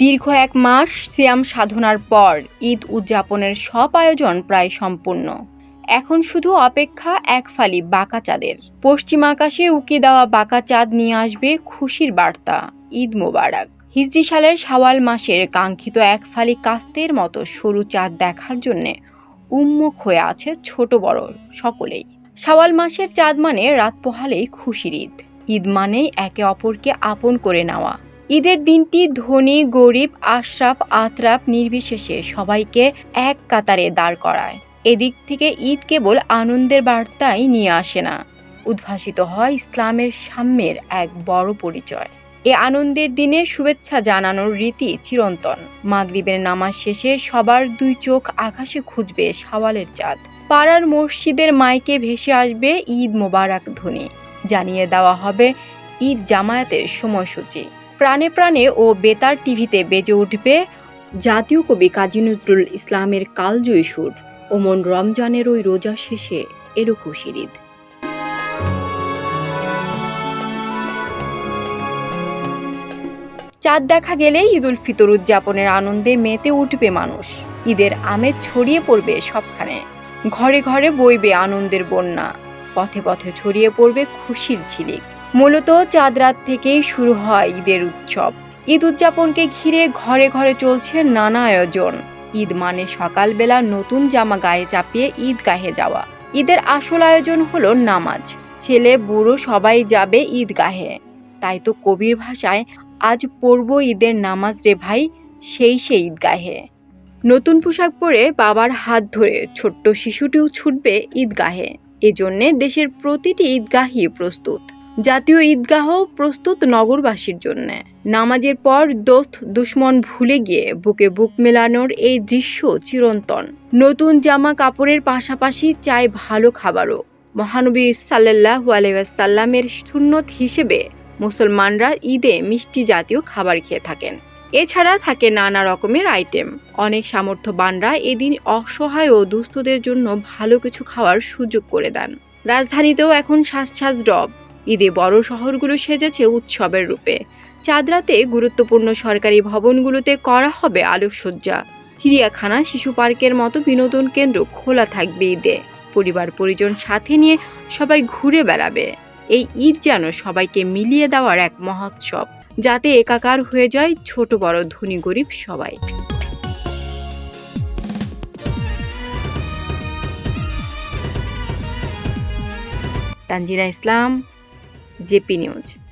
দীর্ঘ এক মাস সিয়াম সাধনার পর ঈদ উদযাপনের সব আয়োজন প্রায় সম্পূর্ণ। এখন শুধু অপেক্ষা এক ফালি বাঁকা চাঁদের। পশ্চিম আকাশে উকি দেওয়া বাঁকা চাঁদ নিয়ে আসবে খুশির বার্তা। ঈদ মোবারক। হিজরি সালের শাওয়াল মাসের কাঙ্ক্ষিত এক ফালি কাস্তের মতো সরু চাঁদ দেখার জন্যে উন্মুখ হয়ে আছে ছোট বড় সকলেই। শাওয়াল মাসের চাঁদ মানে রাত পোহালেই খুশির ঈদ। ঈদ মানেই একে অপরকে আপন করে নেওয়া। ঈদের দিনটি ধনী, গরিব, আশরাফ আতরাফ নির্বিশেষে সবাইকে এক কাতারে দাঁড় করায়। এদিক থেকে ঈদ কেবল আনন্দের বার্তাই নিয়ে আসে না। উদ্ভাসিত হয় ইসলামের সাম্যের এক বড় পরিচয়। এ আনন্দের দিনে শুভেচ্ছা জানানোর রীতি চিরন্তন। মাগরিবের নামাজ শেষে সবার দুই চোখ আকাশে খুঁজবে শাওয়ালের চাঁদ। পাড়ার মসজিদের মাইকে ভেসে আসবে ঈদ মোবারক ধ্বনি। জানিয়ে দেওয়া হবে ঈদ জামায়াতের সময়সূচি। প্রাণে প্রাণে ও বেতার টিভিতে বেজে উঠবে জাতীয় কবি কাজী নজরুল ইসলামের কালজয়ী সুর। ওমন রমজানের ওই রোজা শেষে এলো খুশির ঈদ চাঁদ দেখা গেলে ঈদ উল ফিতর উদযাপনের আনন্দে মেতে উঠবে মানুষ। ঈদের আমেজ ছড়িয়ে পড়বে সবখানে। ঘরে ঘরে বইবে আনন্দের বন্যা। পথে পথে ছড়িয়ে পড়বে খুশির ঝিলিক। মূলত চাঁদ রাত থেকেই শুরু হয় ঈদের উৎসব। ঈদ উদযাপনকে ঘিরে ঘরে ঘরে চলছে নানা আয়োজন। ঈদ মানে সকালবেলা নতুন জামা গায়ে চাপিয়ে ঈদগাহে যাওয়া। ঈদের আসল আয়োজন হলো নামাজ। ছেলে, বুড়ো সবাই যাবে ঈদগাহে। তাই তো কবির ভাষায়, আজ পড়ব ঈদের নামাজ রে ভাই, সেই সেই ঈদগাহে। নতুন পোশাক পরে বাবার হাত ধরে ছোট্ট শিশুটিও ছুটবে ঈদগাহে। এজন্যে দেশের প্রতিটি ঈদগাহই প্রস্তুত। জাতীয় ঈদগাহ প্রস্তুত নগরবাসীর জন্য। নামাজের পর দোস্ত দুশ্মন ভুলে গিয়ে বুকে বুক মেলানোর এই দৃশ্য চিরন্তন। নতুন জামা কাপড়ের পাশাপাশি চাই ভালো খাবারও। মহানবী সাল্লাহ আলাইসাল্লামের সুন্নত হিসেবে মুসলমানরা ঈদে মিষ্টি জাতীয় খাবার খেয়ে থাকেন। এছাড়া থাকে নানা রকমের আইটেম। অনেক সামর্থ্যবানরা এদিন অসহায় ও দুস্থদের জন্য ভালো কিছু খাওয়ার সুযোগ করে দেন। রাজধানীতেও এখন সাজ সাজ রব। ঈদে বড় শহরগুলো সেজেছে উৎসবের রূপে। চাঁদরাতে গুরুত্বপূর্ণ সরকারি ভবনগুলোতে করা হবে আলোকসজ্জা। চিড়িয়াখানা শিশু পার্কের মতো বিনোদন কেন্দ্র খোলা থাকবে ঈদে। পরিবার পরিজন সাথে নিয়ে সবাই ঘুরে বেড়াবে। এই ঈদ যেন সবাইকে মিলিয়ে দেওয়ার এক মহোৎসব, যাতে একাকার হয়ে যায় ছোট বড় ধনী গরিব সবাই। তানজিরা ইসলাম Депи News.